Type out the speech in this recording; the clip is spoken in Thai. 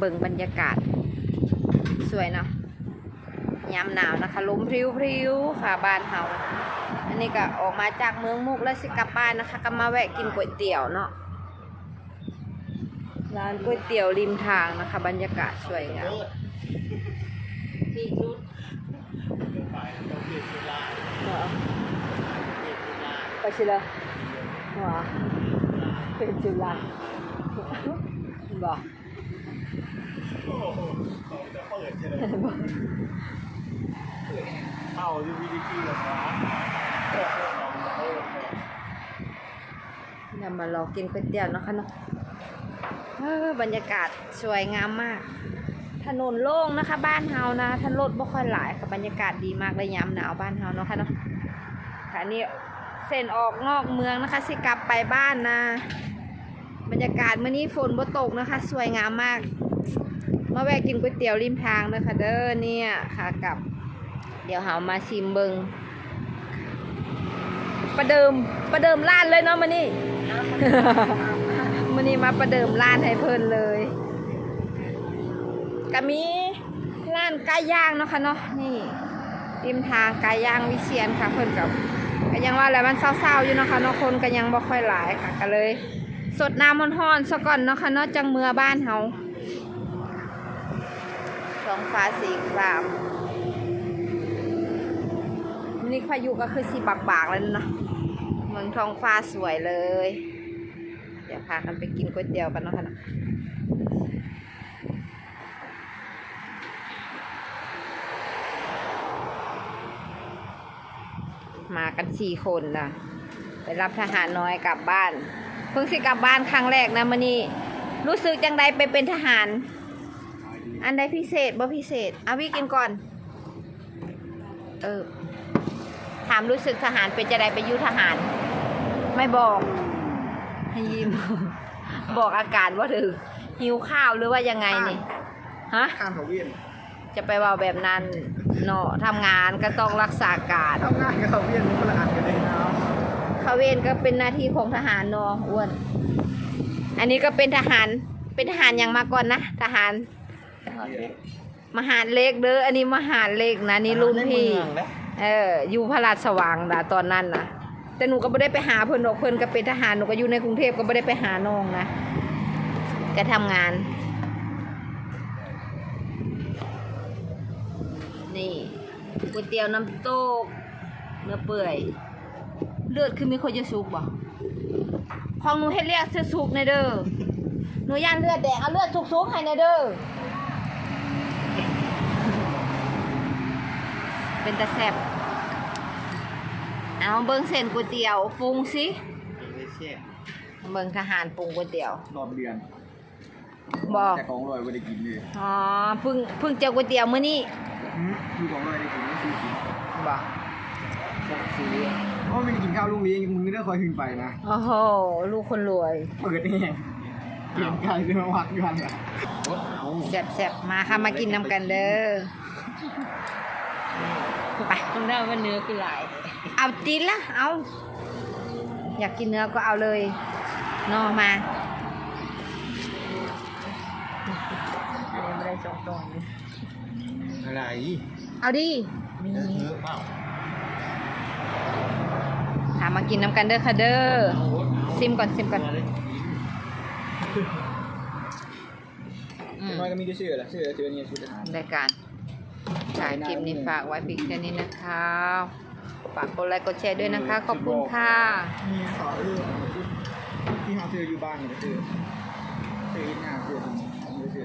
เบิ่งบรรยากาศ สวยเนาะยามหนาวนะคะลมพริ้วๆค่ะบ้านเฮาอันนี้ก็ออกมาจากเมืองมุกแล้วสิกลับบ้านนะคะ ก็มาแวะกินก๋วยเตี๋ยวเนาะร้านก๋วยเตี๋ยวริมทางนะคะ บรรยากาศสวยงามที่สุดไปสิลยหัวเป็นจุฬาบอก เข้าที่วิธีแบบว่าเดี๋ยวมารอกินก๋วยเตี๋ยวนะคะเนาะบรรยากาศสวยงามมาก ถนนโล่งนะคะ บ้านเฮานะถนนรถบ่ค่อยหลายค่ะบรรยากาศดีมากเลยยามหนาวบ้านเฮาเนาะค่ะเนาะค่ะนี่เส้นออกนอกเมืองนะคะ สิกลับไปบ้านนะ บรรยากาศเมื่อนี้ฝนบ่ตกนะคะ สวยงามมาก มาแวะกินก๋วยเตี๋ยวริมทางเด้อค่ะเด้อเนี่ยค่ะกับ เดี๋ยวเฮามาชิมเบิงประเดิมประเดิมร้านเลยเนาะมานี่มันนี้มาประเดิมร้านให้เพิ่นเลยก็มีร้านไก่ย่างเนาะค่ะเนาะนี่ริมทางไก่ย่างวิเชียนค่ะเพิ่นกับก็ยังว่าแล้วมันเศร้าๆอยู่เนาะค่ะเนาะคนก็ยังบ่ค่อยหลายค่ะก็เลย สดน้ำมันฮ้อนซะก่อนเนาะค่ะเนาะจังเมือบ้านเฮา ท้องฟ้าสีครามนี่พายุก็คือสีบากๆแล้วเนาะเมืองท้องฟ้าสวยเลย เดี๋ยวพากันไปกินก๋วยเตี๋ยวกันเนาะค่ะมากันสี่คนนะไปรับทหารน้อยกลับบ้าน เพิ่งสิกลับบ้านครั้งแรกนะมันนี่รู้สึกจังใดไปเป็นทหาร อันใดพิเศษบ่พิเศษเอาวิกินก่อน เออ ถามรู้สึกทหารเป็นจะใดไปอยุทหาร ไม่บอก ให้ยิ้ม บอกอาการว่าถึงหิวข้าวหรือว่ายังไงนี่ ฮะ ข้ามเขาเวียนจะไปเว่าแบบนั้นเนาะทำงานก็ต้องรักษาการทำงานกับเขาเวียนคนละอันกันเลยนะเขาเวรก็เป็นหน้าที่ของทหารเนาะอ้วน อันนี้ก็เป็นทหาร เป็นทหารอย่างมาก่อนนะ ทหาร มหาดเล็กเด้ออันนี้มหาดเล็กนะนี่รุ่นพี่เอออยู่พระราชวังนะตอนนั้นนะแต่หนูก็ไม่ได้ไปหาเพิ่นหรอกเพิ่นก็เป็นทหารหนูก็อยู่ในกรุงเทพก็ไม่ได้ไปหาน้องนะก็ทำงาน นี่ก๋วยเตี๋ยวน้ำตกเนื้อเปื่อย เลือดคือมีคนจะสุกบ่ของหนูเฮ็ดเรียกซื้อสุกในเด้อหนูย่านเลือดแดงเอาเลือดสุกๆให้ในเด้อ เป็นตะแซ่บเอาเบิ่งเส้นก๋วยเตี๋ยวปรุงสิไม่เช่ยเบิ่งทหารปรุงก๋วยเตี๋ยว รอบเดือนบอกแต่ของลอยไม่ได้กินเลยอ๋อเพิ่งเพิ่งเจอก๋วยเตี๋ยวมื้อนี้คือของลอยได้กินไม่ซื้อกินบ่ซื้อเพราะไม่ได้กินข้าวลูกนี้มึงไม่ได้คอยขึ้นไปนะโอ้โหลูกคนรวยเปิดนี่เปลี่ยนกายเป็นมาวักอยู่หันละแซ่บๆมาค่ะมากินน้ำกันเด้อ ไปต้องได้ว่าเนื้อคือหลาย เอาจีนละเอา อยากกินเนื้อก็เอาเลยนอมาอันนี้ไม่ได้จองตรงเลยอะไรเอาดิมีเออเปล่าถามมากินน้ำกันเด้อค่ะเด้อซิมก่อนซิมก่อนอืมน้อยก็มีที่ชื่อละชื่อชื่อนี่ชื่อรายการ ถ่ายคลิปนี้ฝากไว้เพียงแค่นี้นะคะ ฝากกดไลค์กดแชร์ด้วยนะคะ ขอบคุณค่ะมีสอนเรื่องที่หาซื้ออยู่บ้านนี่ก็คือซื้อที่หน้าซื้อที่ซื้อ